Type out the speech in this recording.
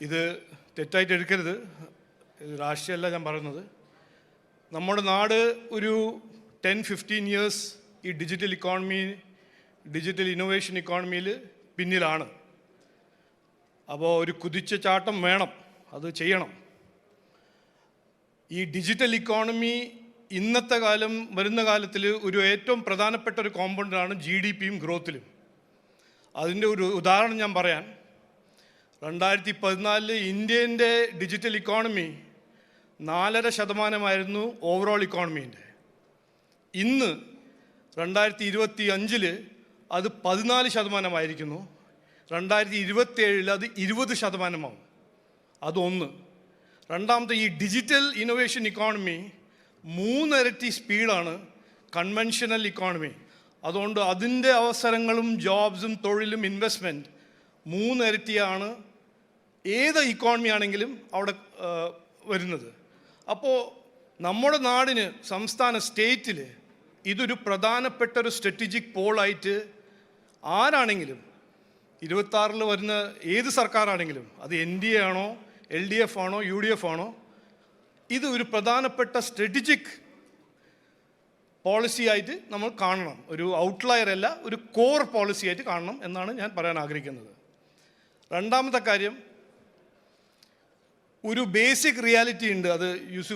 ഇത് തെറ്റായിട്ട് എടുക്കരുത്. രാഷ്ട്രീയമല്ല ഞാൻ പറയുന്നത്. നമ്മുടെ നാട് ഒരു ടെൻ ഫിഫ്റ്റീൻ ഇയേഴ്സ് ഈ ഡിജിറ്റൽ ഇക്കോണമി ഡിജിറ്റൽ ഇന്നോവേഷൻ ഇക്കോണമിയിൽ പിന്നിലാണ്. അപ്പോൾ ഒരു കുതിച്ച ചാട്ടം വേണം. അത് ചെയ്യണം. ഈ ഡിജിറ്റൽ ഇക്കോണമി ഇന്നത്തെ കാലം വരുന്ന കാലത്തിൽ ഒരു ഏറ്റവും പ്രധാനപ്പെട്ട ഒരു കോമ്പൗണ്ടാണ് ജി ഡി പിയും ഗ്രോത്തിലും അതിന്റെ ഒരു ഉദാഹരണം ഞാൻ പറയാൻ. രണ്ടായിരത്തി പതിനാലിൽ ഇന്ത്യന്റെ ഡിജിറ്റൽ ഇക്കോണമി നാലര ശതമാനമായിരുന്നു ഓവറോൾ ഇക്കോണമീന്റെ ഇന്ന് രണ്ടായിരത്തി ഇരുപത്തി അഞ്ചിൽ അത് പതിനാല് ശതമാനമായിരിക്കുന്നു. രണ്ടായിരത്തി ഇരുപത്തി ഏഴിൽ അത് ഇരുപത് ശതമാനമാവും. അതൊന്ന്. രണ്ടാമത്തെ ഈ ഡിജിറ്റൽ ഇന്നോവേഷൻ ഇക്കോണമി മൂന്നിരട്ടി സ്പീഡാണ് കൺവെൻഷനൽ ഇക്കോണമി അതുകൊണ്ട് അതിന്റെ അവസരങ്ങളും ജോബ്സും തൊഴിലും ഇൻവെസ്റ്റ്മെന്റ് മൂന്നിരട്ടിയാണ് ഏത് ഇക്കോണമി ആണെങ്കിലും അവിടെ വരുന്നത്. അപ്പോൾ നമ്മുടെ നാടിന് സംസ്ഥാന സ്റ്റേറ്റിൽ ഇതൊരു പ്രധാനപ്പെട്ട ഒരു സ്ട്രാറ്റജിക് പോളായിട്ട് ആരാണെങ്കിലും ഇരുപത്താറിൽ വരുന്ന ഏത് സർക്കാരാണെങ്കിലും അത് എൻ ഡി എ ആണോ എൽ ഡി എഫ് ആണോ യു ഡി എഫ് ആണോ ഇത് ഒരു പ്രധാനപ്പെട്ട സ്ട്രാറ്റജിക് പോളിസി ആയിട്ട് നമ്മൾ കാണണം. ഒരു ഔട്ട്ലയർ അല്ല ഒരു കോർ പോളിസി ആയിട്ട് കാണണം എന്നാണ് ഞാൻ പറയാൻ ആഗ്രഹിക്കുന്നത്. രണ്ടാമത്തെ കാര്യം ഒരു ബേസിക് റിയാലിറ്റി ഉണ്ട് അത് യൂസുഫ്